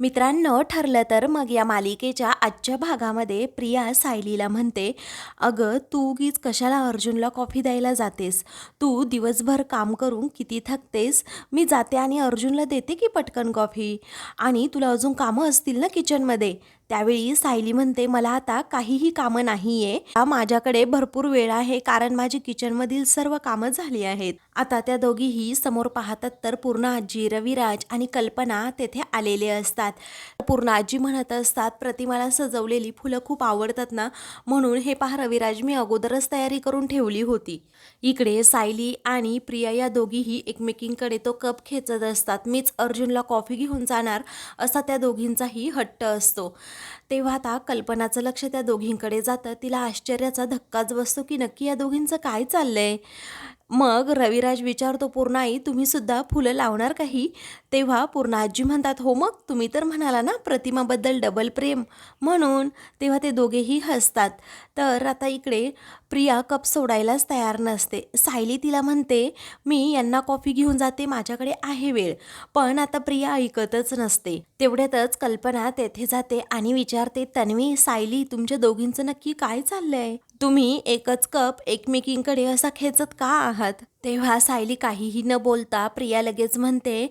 मित्रांनो ठरलं तर मग या मालिकेच्या आजच्या भागामध्ये प्रिया सायलीला म्हणते अगं तू उगीच कशाला अर्जुनला कॉफी द्यायला जातेस? तू दिवसभर काम करून किती थकतेस? मी जाते आणि अर्जुनला देते की पटकन कॉफी? आणि तुला अजून कामं असतील ना किचनमध्ये त्यावेळी सायली म्हणते मला आता काहीही कामं नाही आहे माझ्याकडे भरपूर वेळ आहे कारण माझी किचनमधील सर्व कामं झाली आहेत. आता त्या दोघीही समोर पाहतात तर पूर्ण आजी रविराज आणि कल्पना तेथे आलेले असतात. पूर्ण आजी म्हणत असतात प्रतिमाला सजवलेली फुलं खूप आवडतात ना. म्हणून हे पहा रविराज मी अगोदरच तयारी करून ठेवली होती. इकडे सायली आणि प्रिया या दोघीही एकमेकींकडे तो कप खेचत असतात. मीच अर्जुनला कॉफी घेऊन जाणार असा त्या दोघींचाही हट्ट असतो. तेव्हा आता कल्पनाचं लक्ष त्या दोघींकडे जातं. तिला आश्चर्याचा धक्काच बसतो की नक्की या दोघींचं काय चाललंय? मग रविराज विचारतो पूर्णाई तुम्ही सुद्धा फुलं लावणार काही तेव्हा पूर्णाजी म्हणतात हो मग तुम्ही तर म्हणाला ना प्रतिमाबद्दल डबल प्रेम. म्हणून तेव्हा ते दोघेही हसतात. तर आता इकडे प्रिया कप सोडायलाच तयार नसते. सायली तिला म्हणते मी यांना कॉफी घेऊन जाते माझ्याकडे आहे वेळ. पण आता प्रिया ऐकतच नसते. तेवढ्यातच कल्पना तेथे जाते आणि विचारते तन्वी सायली तुमच्या दोघींचं नक्की काय चाललंय? तुम्ही एकच कप एकमेकींकडे असा खेचत का आहात? तेव्हा सायली काहीही न बोलता प्रिया लगेच म्हणते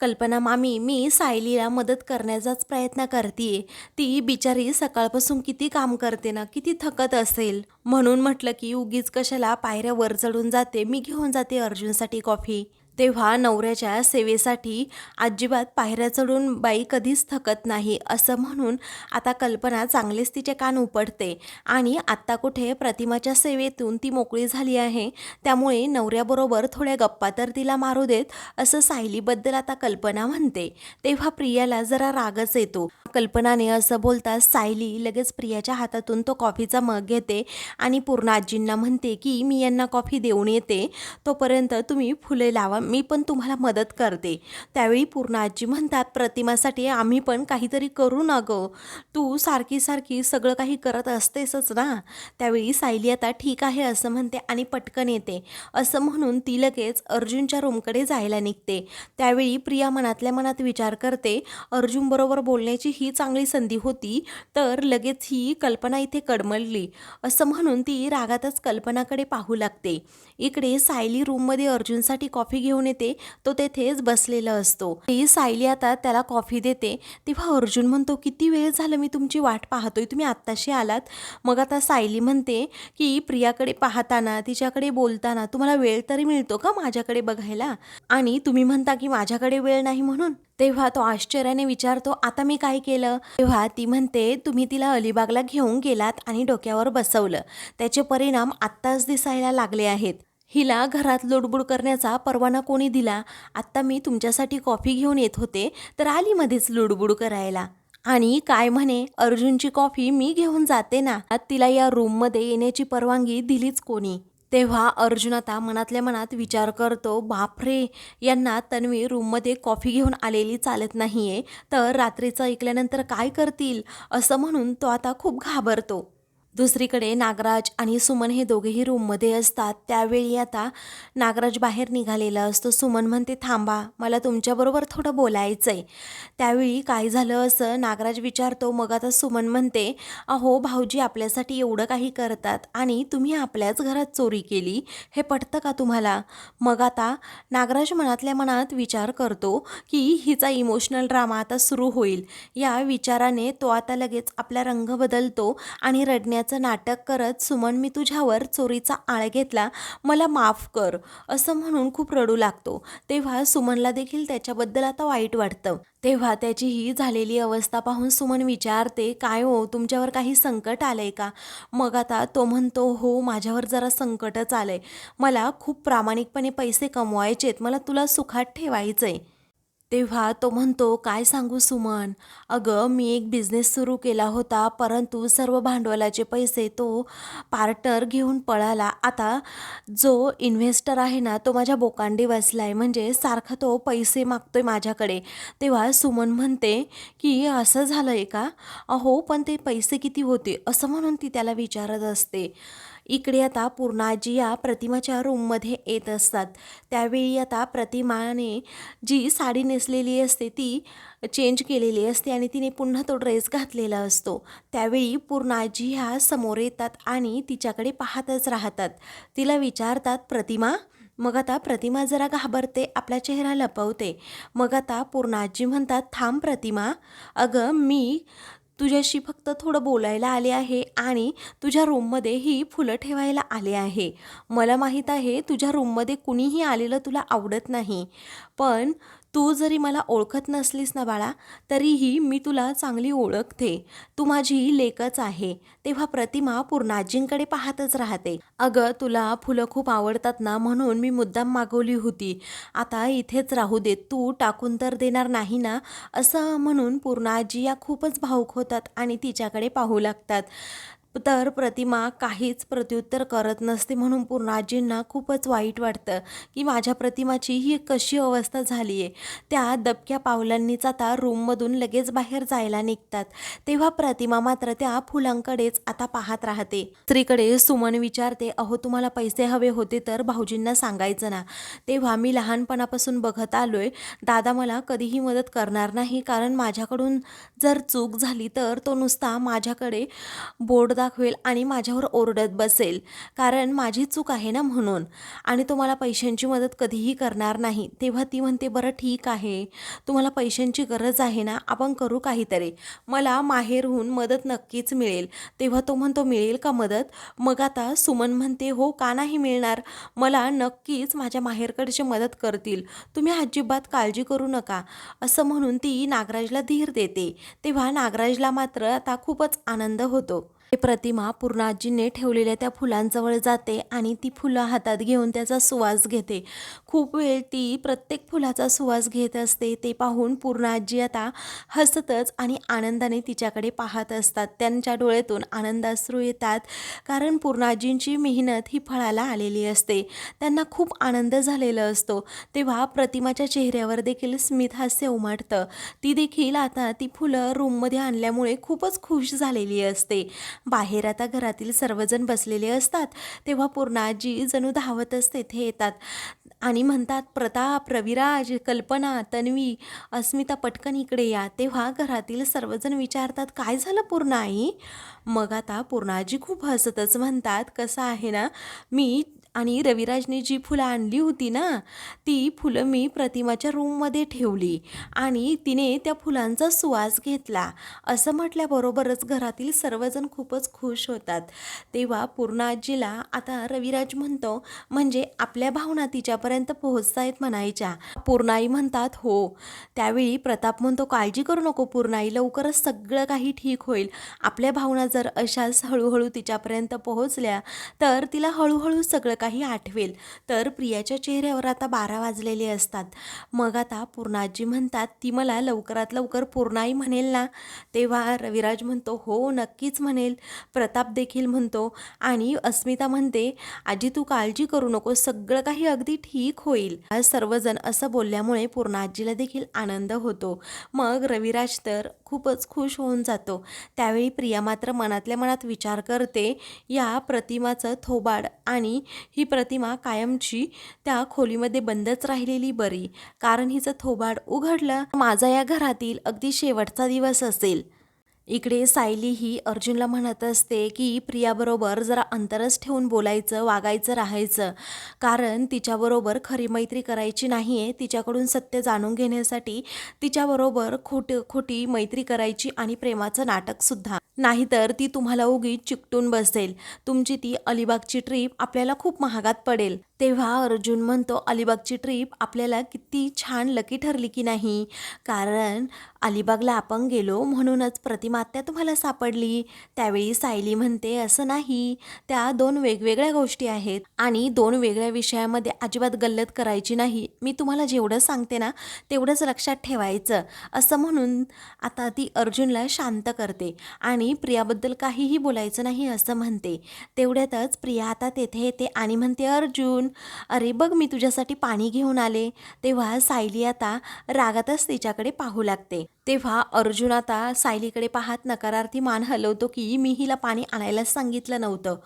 कल्पना मामी मी सायलीला मदत करण्याचाच प्रयत्न करते ती बिचारी सकाळपासून किती काम करते ना किती थकत असेल. म्हणून म्हटलं की उगीच कशाला पायऱ्या वर चढून जाते. मी घेऊन जाते अर्जुनसाठी कॉफी. तेव्हा नवऱ्याच्या सेवेसाठी अजिबात पायऱ्या चढून बाई कधीच थकत नाही असं म्हणून आता कल्पना चांगलेच तिचे कान उपडते. आणि आत्ता कुठे प्रतिमाच्या सेवेतून ती मोकळी झाली आहे त्यामुळे नवऱ्याबरोबर थोड्या गप्पा तर तिला मारू देत असं सायलीबद्दल आता कल्पना म्हणते. तेव्हा प्रियाला जरा रागच येतो. कल्पनाने असं बोलताच सायली लगेच प्रियाच्या हातातून तो कॉफीचा मग घेते आणि पूर्ण आजींना म्हणते की मी यांना कॉफी देऊन येते. तोपर्यंत तुम्ही फुले लावा मी पण तुम्हाला मदत करते. त्यावेळी पूर्ण आजी म्हणतात प्रतिमासाठी आम्ही पण काहीतरी करू ना गं. तू सारखी सारखी सगळं काही करत असतेसच ना. त्यावेळी सायली आता ठीक आहे असं म्हणते आणि पटकन येते. असं म्हणून ती लगेच अर्जुनच्या रूमकडे जायला निघते. त्यावेळी प्रिया मनातल्या मनात विचार करते अर्जुनबरोबर बोलण्याची ही चांगली संधी होती तर लगेच ही कल्पना इथे कडमडली. असं म्हणून ती रागातच कल्पनाकडे पाहू लागते. इकडे सायली रूममध्ये अर्जुनसाठी कॉफी घेऊन येते तो तेथेच बसलेला असतो. ती सायली आता त्याला कॉफी देते. तेव्हा अर्जुन म्हणतो किती वेळ झालं मी तुमची वाट पाहतोय? तुम्ही आत्ताशी आलात. मग आता सायली म्हणते की प्रियाकडे पाहताना तिच्याकडे बोलताना तुम्हाला वेळ तरी मिळतो का माझ्याकडे बघायला? आणि तुम्ही म्हणता की माझ्याकडे वेळ नाही म्हणून. तेव्हा तो आश्चर्याने विचारतो आता मी काय केलं? तेव्हा ती म्हणते तुम्ही तिला अलिबागला घेऊन गेलात आणि डोक्यावर बसवलं. त्याचे परिणाम आत्ताच दिसायला लागले आहेत. हिला घरात लोडबुड करण्याचा परवाना कोणी दिला? आत्ता मी तुमच्यासाठी कॉफी घेऊन येत होते तर आली मध्येच लुडबुड करायला. आणि काय म्हणे अर्जुनची कॉफी मी घेऊन जाते ना? तिला या रूममध्ये येण्याची परवानगी दिलीच कोणी? तेव्हा अर्जुन आता मनातल्या मनात विचार करतो बापरे यांना तन्वी रूममध्ये कॉफी घेऊन आलेली चालत नाही आहे तर रात्रीचं ऐकल्यानंतर काय करतील? असं म्हणून तो आता खूप घाबरतो. दुसरीकडे नागराज आणि सुमन हे दोघेही रूममध्ये असतात. त्यावेळी आता नागराज बाहेर निघालेला असतो. सुमन म्हणते थांबा मला तुमच्याबरोबर थोडं बोलायचं आहे त्यावेळी काय झालं असं नागराज विचारतो. मग आता सुमन म्हणते अहो भाऊजी आपल्यासाठी एवढं काही करतात आणि तुम्ही आपल्याच घरात चोरी केली हे पटतं का तुम्हाला? मग आता नागराज मनातल्या मनात विचार करतो की हिचा इमोशनल ड्रामा आता सुरू होईल. या विचाराने तो आता लगेच आपला रंग बदलतो आणि रडण्याचं नाटक करत सुमन मी तुझ्यावर चोरीचा आळ घेतला. मला माफ कर. असं म्हणून खूप रडू लागतो. तेव्हा सुमनला देखील त्याच्याबद्दल आता वाईट वाटतं. तेव्हा त्याची ही झालेली अवस्था पाहून सुमन विचारते काय हो तुमच्यावर काही संकट आलंय का? मग आता तो म्हणतो हो माझ्यावर जरा संकटच आलंय. मला खूप प्रामाणिकपणे पैसे कमवायचेत. मला तुला सुखात ठेवायचं आहे तेव्हा तो म्हणतो काय सांगू सुमन? अगं मी एक बिझनेस सुरू केला होता परंतु सर्व भांडवलाचे पैसे तो पार्टनर घेऊन पळाला. आता जो इन्व्हेस्टर आहे ना तो माझ्या बोकांडी बसला आहे म्हणजे सारखा तो पैसे मागतोय माझ्याकडे. तेव्हा सुमन म्हणते की असं झालं आहे का? अहो पण ते पैसे किती होते? असं म्हणून ती त्याला विचारत असते. इकडे आता पूर्णाजी या प्रतिमाच्या रूममध्ये येत असतात. त्यावेळी आता प्रतिमाने जी साडी नेसलेली असते ती चेंज केलेली असते आणि तिने पुन्हा तो ड्रेस घातलेला असतो. त्यावेळी पूर्णाजी ह्या समोर येतात आणि तिच्याकडे पाहतच राहतात. तिला विचारतात प्रतिमा मग आता प्रतिमा जरा घाबरते आपला चेहरा लपवते. मग आता पूर्णाजी म्हणतात थांब प्रतिमा अगं मी तुझ्याशी फक्त थोडं बोलायला आले आहे आणि तुझ्या रूममध्ये ही फुलं ठेवायला आले आहे. मला माहीत आहे तुझ्या रूममध्ये कुणीही आलेलं तुला आवडत नाही. पण तू जरी मला ओळखत नसलीस ना बाळा तरीही मी तुला चांगली ओळखते. तू माझी लेकच आहे. तेव्हा प्रतिमा पूर्णाजींकडे पाहतच राहते. अगं तुला फुलं खूप आवडतात ना म्हणून मी मुद्दाम मागवली होती. आता इथेच राहू दे तू टाकून तर देणार नाही ना? असं म्हणून पूर्णाजी या खूपच भाऊक होतात आणि तिच्याकडे पाहू लागतात. तर प्रतिमा काहीच प्रत्युत्तर करत नसते म्हणून पूर्णाजींना खूपच वाईट वाटतं की माझ्या प्रतिमाची ही कशी अवस्था झाली आहे त्या दबक्या पावलांनीच आता रूममधून लगेच बाहेर जायला निघतात. तेव्हा प्रतिमा मात्र त्या फुलांकडेच आता पाहत राहते. स्त्रीकडे सुमन विचारते अहो तुम्हाला पैसे हवे होते तर भाऊजींना सांगायचं ना? तेव्हा मी लहानपणापासून बघत आलोय. दादा मला कधीही मदत करणार नाही कारण माझ्याकडून जर चूक झाली तर तो नुसता माझ्याकडे बोर्ड दाखवेल आणि माझ्यावर ओरडत बसेल. कारण माझी चूक आहे ना म्हणून. आणि तुम्हाला पैशांची मदत कधीही करणार नाही. तेव्हा ती म्हणते बरं ठीक आहे. तुम्हाला पैशांची गरज आहे ना आपण करू काहीतरी. मला माहेरहून मदत नक्कीच मिळेल. तेव्हा तो म्हणतो मिळेल का मदत? मग आता सुमन म्हणते हो का नाही मिळणार? मला नक्कीच माझ्या माहेरकडचे मदत करतील. तुम्ही अजिबात काळजी करू नका. असं म्हणून ती नागराजला धीर देते. तेव्हा नागराजला मात्र आता खूपच आनंद होतो. प्रतिमा पूर्णाजीने ठेवलेल्या त्या फुलांजवळ जाते आणि ती फुलं हातात घेऊन त्याचा सुवास घेते. खूप वेळ ती प्रत्येक फुलाचा सुवास घेत असते. ते पाहून पूर्णाजी आता हसतच आणि आनंदाने तिच्याकडे पाहत असतात. त्यांच्या डोळ्यातून आनंदाश्रू येतात कारण पूर्णाजींची मेहनत ही फळाला आलेली असते. त्यांना खूप आनंद झालेला असतो. तेव्हा प्रतिमाच्या चेहऱ्यावर देखील स्मित हास्य उमटतं. ती देखील आता ती फुलं रूममध्ये आणल्यामुळे खूपच खुश झालेली असते. बाहेर आता घरातील सर्वजण बसलेले असतात तेव्हा पूर्णाजी जणू धावतच तेथे येतात. आणि म्हणतात प्रताप रविराज कल्पना तन्वी अस्मिता पटकन इकडे या. तेव्हा घरातील सर्वजण विचारतात काय झालं पूर्ण आई? मग आता पूर्णाजी खूप हसतच म्हणतात कसं आहे ना मी आणि रविराजने जी फुलं आणली होती ना ती फुलं मी प्रतिमाच्या रूममध्ये ठेवली आणि तिने त्या फुलांचा सुवास घेतला. असं म्हटल्याबरोबरच घरातील सर्वजण खूपच खुश होतात. तेव्हा पूर्णाजीला आता रविराज म्हणतो म्हणजे आपल्या भावना तिच्यापर्यंत पोहोचतायत म्हणायच्या. पूर्णाई म्हणतात हो. त्यावेळी प्रताप म्हणतो काळजी करू नको पूर्णाई लवकरच सगळं काही ठीक होईल. आपल्या भावना जर अशाच हळूहळू तिच्यापर्यंत पोहोचल्या तर तिला हळूहळू सगळं काही आठवेल. तर प्रियाच्या चेहऱ्यावर आता बारा वाजलेले असतात. मग आता पूर्णाजी म्हणतात ती मला लवकरात लवकर पूर्णाई म्हणेल ना? तेव्हा रविराज म्हणतो हो नक्कीच म्हणेल. प्रताप देखील म्हणतो आणि अस्मिता म्हणते आजी तू काळजी करू नको सगळं काही अगदी ठीक होईल. आज सर्वजण असं बोलल्यामुळे पूर्णाजीला देखील आनंद होतो. मग रविराज तर खूपच खुश होऊन जातो. त्यावेळी प्रिया मात्र मनातल्या मनात विचार करते या प्रतिमाचं थोबाड आणि ही प्रतिमा कायमची त्या खोलीमध्ये बंदच राहिलेली बरी. कारण हिचं थोबाड उघडलं माझा या घरातील अगदी शेवटचा दिवस असेल. इकडे सायली ही अर्जुनला म्हणत असते की प्रियाबरोबर जरा अंतरच ठेवून बोलायचं वागायचं राहायचं. कारण तिच्याबरोबर खरी मैत्री करायची नाही आहे तिच्याकडून सत्य जाणून घेण्यासाठी तिच्याबरोबर खोट खोटी मैत्री करायची आणि प्रेमाचं नाटकसुद्धा नाहीतर ती तुम्हाला उगीच चिकटून बसेल. तुमची ती अलिबागची ट्रीप आपल्याला खूप महागात पडेल. तेव्हा अर्जुन म्हणतो अलिबागची ट्रीप आपल्याला किती छान लकी ठरली की नाही? कारण अलिबागला आपण गेलो म्हणूनच प्रतिमात्या तुम्हाला सापडली. त्यावेळी सायली म्हणते असं नाही. त्या दोन वेगवेगळ्या गोष्टी आहेत आणि दोन वेगळ्या विषयामध्ये अजिबात गल्लत करायची नाही. मी तुम्हाला जेवढं सांगते ना तेवढंच लक्षात ठेवायचं. असं म्हणून आता ती अर्जुनला शांत करते आणि प्रियाबद्दल काहीही बोलायचं नाही असं म्हणते. तेवढ्यातच प्रिया आता तेथे येते आणि म्हणते अर्जुन अरे बघ मी तुझ्यासाठी पाणी घेऊन आले. तेव्हा सायली आता रागातच तिच्याकडे पाहू लागते. तेव्हा अर्जुन आता सायलीकडे पाहत नकारार्थी मान हलवतो की मी हिला पाणी आणायलाच सांगितलं नव्हतं.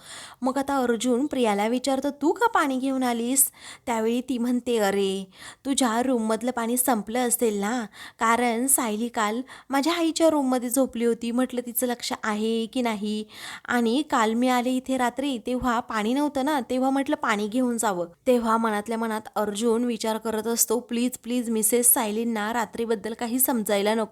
मग आता अर्जुन प्रियाला विचारतो तू का पाणी घेऊन आलीस? त्यावेळी ती म्हणते अरे तुझ्या रूममधलं पाणी संपलं असेल ना? कारण सायली काल माझ्या आईच्या रूममध्ये झोपली होती. म्हटलं तिचं लक्ष आहे की नाही? आणि काल मी आले इथे रात्री तेव्हा पाणी नव्हतं ना? तेव्हा म्हटलं पाणी घेऊन जावं. तेव्हा मनातल्या मनात अर्जुन विचार करत असतो प्लीज प्लीज मिसेस सायलींना रात्रीबद्दल काही समजायला नको.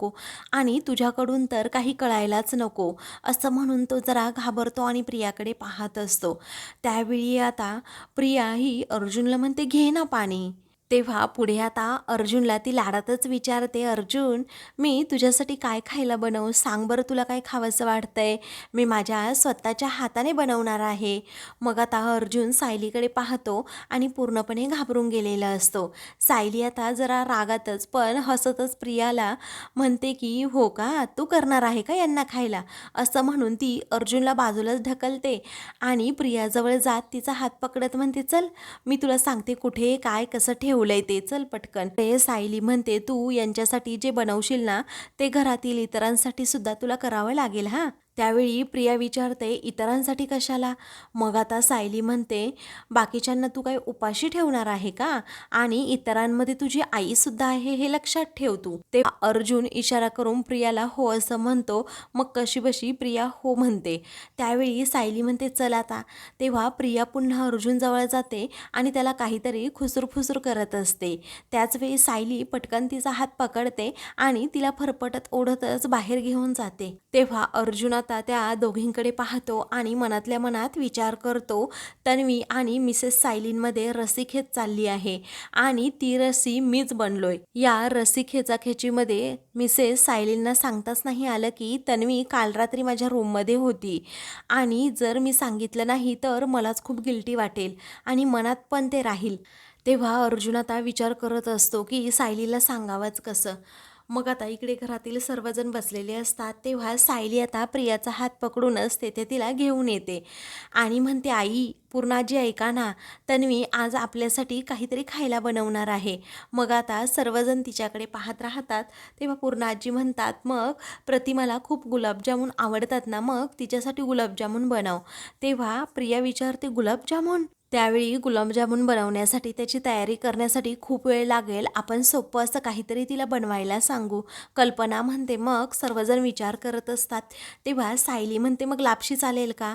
आणि तुझ्याकडून तर काही कळायलाच नको. असं म्हणून तो जरा घाबरतो आणि प्रियाकडे पाहत असतो. त्यावेळी आता प्रिया ही अर्जुनला म्हणते घे ना पाणी. तेव्हा पुढे आता अर्जुनला ती लाडातच विचारते अर्जुन मी तुझ्यासाठी काय खायला बनवू? सांग बरं तुला काय खावंसं वाटतंय? मी माझ्या स्वतःच्या हाताने बनवणार आहे. मग आता अर्जुन सायलीकडे पाहतो आणि पूर्णपणे घाबरून गेलेला असतो. सायली आता जरा रागातच पण हसतच प्रियाला म्हणते की हो का? तू करणार आहे का यांना खायला? असं म्हणून ती अर्जुनला बाजूलाच ढकलते आणि प्रियाजवळ जात तिचा हात पकडत म्हणते चल मी तुला सांगते कुठे काय कसं ठेव ठेवलंय ते चल पटकन. ते सायली म्हणते तू यांच्यासाठी जे बनवशील ना ते घरातील इतरांसाठी सुद्धा तुला करावं लागेल हा? त्यावेळी प्रिया विचारते इतरांसाठी कशाला? मग आता सायली म्हणते बाकीच्यांना तू काही उपाशी ठेवणार आहे का? आणि इतरांमध्ये तुझी आईसुद्धा आहे हे लक्षात ठेव तू. ते अर्जुन इशारा करून प्रियाला हो असं म्हणतो. मग कशी बशी प्रिया हो म्हणते. त्यावेळी सायली म्हणते चल आता. तेव्हा प्रिया पुन्हा अर्जुनजवळ जाते आणि त्याला काहीतरी खुसूर करत असते. त्याचवेळी सायली पटकन तिचा हात पकडते आणि तिला फरफटत ओढतच बाहेर घेऊन जाते. तेव्हा अर्जुन आता त्या दोघींकडे पाहतो आणि मनातल्या मनात विचार करतो तन्वी आणि मिसेस सायलींमध्ये रस्सीखेच चालली आहे आणि ती रसी मीच बनलोय. या रसी खेचाखेचीमध्ये मिसेस सायलींना सांगताच नाही आलं की तन्वी काल रात्री माझ्या रूममध्ये होती. आणि जर मी सांगितलं नाही तर मलाच खूप गिल्टी वाटेल आणि मनात पण ते राहील. तेव्हा अर्जुन आता विचार करत असतो की सायलीला सांगावंच कसं? मग आता इकडे घरातील सर्वजण बसलेले असतात. तेव्हा सायली आता प्रियाचा हात पकडूनच तेथे तिला घेऊन येते. आणि म्हणते आई पूर्णाजी ऐका ना. तन्वी आज आपल्यासाठी काहीतरी खायला बनवणार आहे. मग आता सर्वजण तिच्याकडे पाहत राहतात. तेव्हा पूर्णाजी म्हणतात मग प्रतिमाला खूप गुलाबजामून आवडतात ना. मग तिच्यासाठी गुलाबजामून बनव. तेव्हा प्रिया विचारते गुलाबजामून? त्यावेळी गुलाबजामुन बनवण्यासाठी त्याची तयारी करण्यासाठी खूप वेळ लागेल. आपण सोपं असं काहीतरी तिला बनवायला सांगू. कल्पना म्हणते मग सर्वजण विचार करत असतात. तेव्हा सायली म्हणते मग लापशी चालेल का?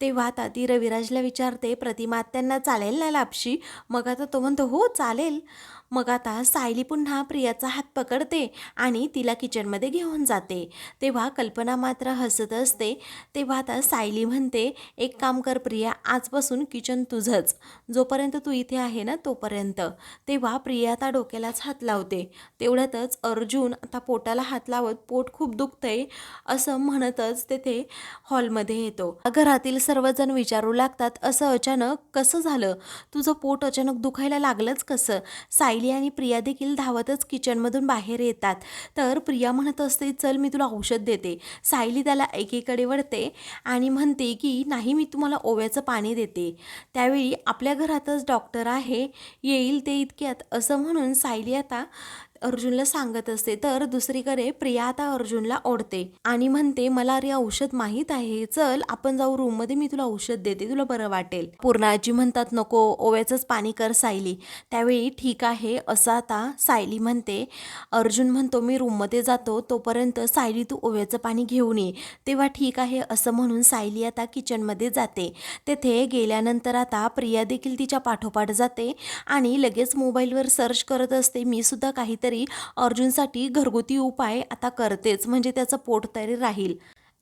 तेव्हा आता ती रविराजला विचारते प्रतिमा त्यांना चालेल ना लापशी? मग आता तो म्हणतो हो चालेल. मग आता सायली पुन्हा प्रियाचा हात पकडते आणि तिला किचनमध्ये घेऊन जाते. तेव्हा कल्पना मात्र हसत असते. तेव्हा आता सायली म्हणते एक काम कर प्रिया आजपासून किचन तुझंच. जोपर्यंत तू इथे आहे ना तोपर्यंत. तेव्हा प्रिया आता डोक्यालाच हात लावते. तेवढ्यातच अर्जुन आता पोटाला हात लावत पोट खूप दुखतंय असं म्हणतच तेथे हॉलमध्ये येतो. घरातील सर्वजण विचारू लागतात असं अचानक कसं झालं? तुझं पोट अचानक दुखायला लागलंच कसं? साई सायली आणि प्रिया देखील धावतच किचनमधून बाहेर येतात. तर प्रिया म्हणत असते चल मी तुला औषध देते. सायली त्याला एकीकडे वळते आणि म्हणते की नाही मी तुम्हाला ओव्याचं पाणी देते. त्यावेळी आपल्या घरातच डॉक्टर आहे येईल ते इतक्यात असं म्हणून सायली आता अर्जुनला सांगत असते तर दुसरीकडे प्रिया आता अर्जुनला ओढते आणि म्हणते मला अरे औषध माहीत आहे चल आपण जाऊ रूममध्ये मी तुला औषध देते तुला बरं वाटेल. पूर्णाजी म्हणतात नको ओव्याचंच पाणी कर सायली. त्यावेळी ठीक आहे असं आता सायली म्हणते. अर्जुन म्हणतो मी रूममध्ये जातो तोपर्यंत सायली तू ओव्याचं पाणी घेऊन ये. तेव्हा ठीक आहे असं म्हणून सायली आता किचनमध्ये जाते. तेथे गेल्यानंतर आता प्रिया देखील तिच्या पाठोपाठ जाते आणि लगेच मोबाईलवर सर्च करत असते. मी सुद्धा काहीतरी तरी अर्जुनसाठी घरगुती उपाय आता करतेच म्हणजे त्याचं पोट तरी राहील.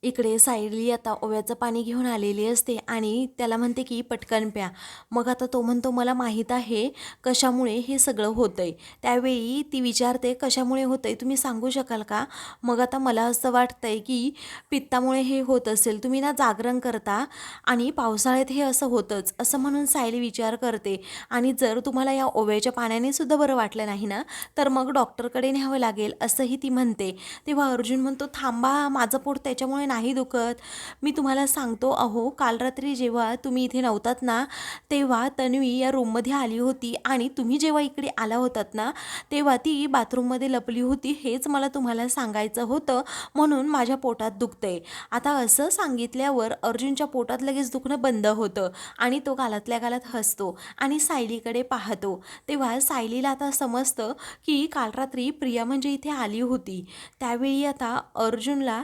इकडे सायली आता ओव्याचं पाणी घेऊन आलेली असते आणि त्याला म्हणते की पटकन प्या. मग आता तो म्हणतो मला माहीत आहे कशामुळे हे सगळं होतं आहे त्यावेळी ती विचारते कशामुळे होतं आहे तुम्ही सांगू शकाल का? मग आता मला असं वाटतं आहे की पित्तामुळे हे होत असेल. तुम्ही ना जागरण करता आणि पावसाळ्यात हे असं होतंच. असं म्हणून सायली विचार करते. आणि जर तुम्हाला या ओव्याच्या पाण्याने सुद्धा बरं वाटलं नाही ना तर मग डॉक्टरकडे न्यावं लागेल असंही ती म्हणते. तेव्हा अर्जुन म्हणतो थांबा माझं पोट त्याच्यामुळे नाही दुखत. मी तुम्हाला सांगतो अहो काल रात्री जेव्हा तुम्ही इथे नव्हतात ना तेव्हा तन्वी या रूममध्ये आली होती आणि तुम्ही जेव्हा इकडे आला होतात ना तेव्हा ती बाथरूममध्ये लपली होती हेच मला तुम्हाला सांगायचं होतं म्हणून माझ्या पोटात दुखतंय. आता असं सांगितल्यावर अर्जुनच्या पोटात लगेच दुखणं बंद होतं आणि तो गालातल्या गालात हसतो आणि सायलीकडे पाहतो. तेव्हा सायलीला आता समजतं की काल रात्री प्रिया म्हणजे इथे आली होती. त्यावेळी आता अर्जुनला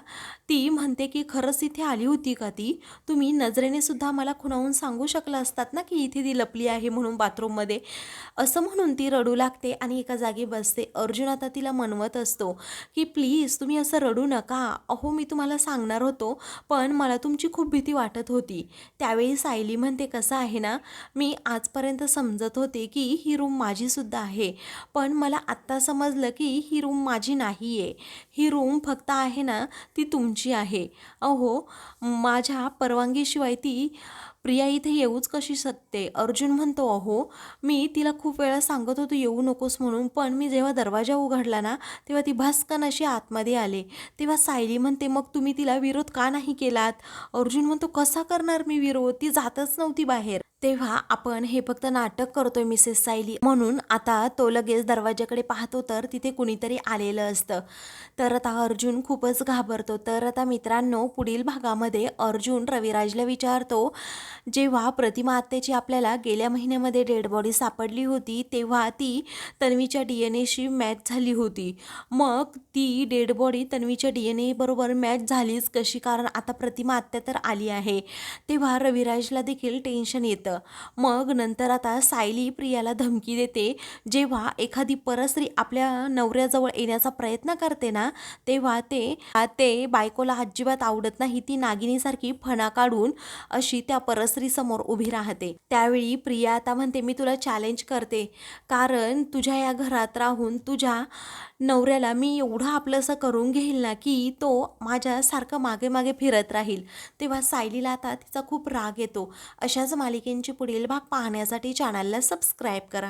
ती म्हणते की खरंच इथे आली होती का ती? तुम्ही नजरेने सुद्धा मला खुणावून सांगू शकला असतात ना की इथे ती लपली आहे म्हणून बाथरूममध्ये असं म्हणून ती रडू लागते आणि एका जागी बसते. अर्जुन आता तिला म्हणवत असतो की प्लीज तुम्ही असं रडू नका. अहो मी तुम्हाला सांगणार होतो पण मला तुमची खूप भीती वाटत होती. त्यावेळी सायली म्हणते कसं आहे ना मी आजपर्यंत समजत होते की ही रूम माझीसुद्धा आहे. पण मला आत्ता समजलं की ही रूम माझी नाही आहे ही रूम फक्त आहे ना ती तुमची आहे. अहो माझ्या परवानगीशिवाय ती प्रिया इथे येऊच कशी शकते अर्जुन म्हणतो अहो मी तिला खूप वेळा सांगत होतो येऊ नकोस म्हणून. पण मी जेव्हा दरवाजा उघडला ना तेव्हा ती भास्कन अशी आतमध्ये आले. तेव्हा सायली म्हणते मग तुम्ही तिला विरोध का नाही केलात? अर्जुन म्हणतो कसा करणार मी विरोध? ती जातच नव्हती बाहेर. तेव्हा आपण हे फक्त नाटक करतोय मिसेस सायली. म्हणून आता तो लगेच दरवाजाकडे पाहतो तर तिथे कुणीतरी आलेलं असतं. तर आता अर्जुन खूपच घाबरतो. तर आता मित्रांनो पुढील भागामध्ये अर्जुन रविराजला विचारतो जेव्हा प्रतिमा आत्तेची आपल्याला गेल्या महिन्यामध्ये डेड बॉडी सापडली होती तेव्हा ती तन्वीच्या डी एन एशी मॅच झाली होती. मग ती डेड बॉडी तन्वीच्या डी एन एबरोबर मॅच झालीच कशी? कारण आता प्रतिमा आत्या तर आली आहे. तेव्हा रविराजला देखील टेन्शन येतं. मग नंतर आता सायली प्रियाला धमकी देते. जेव्हा एखादी परस्त्री आपल्या नवऱ्याजवळ येण्याचा प्रयत्न करते ना तेव्हा ते ते बायकोला अजिबात आवडत नाही. ती नागिनीसारखी फणा काढून अशी त्या परस्त्रीसमोर उभी राहते. त्यावेळी प्रिया आता म्हणते मी तुला चॅलेंज करते. कारण तुझ्या या घरात राहून तुझ्या नवऱ्याला मी एवढं आपलंसं करून घेईल ना की तो माझ्यासारखं मागे मागे फिरत राहील. तेव्हा सायलीला आता तिचा खूप राग येतो. अशाच मालिकेंची पुढील भाग पाहण्यासाठी चॅनलला सबस्क्राईब करा.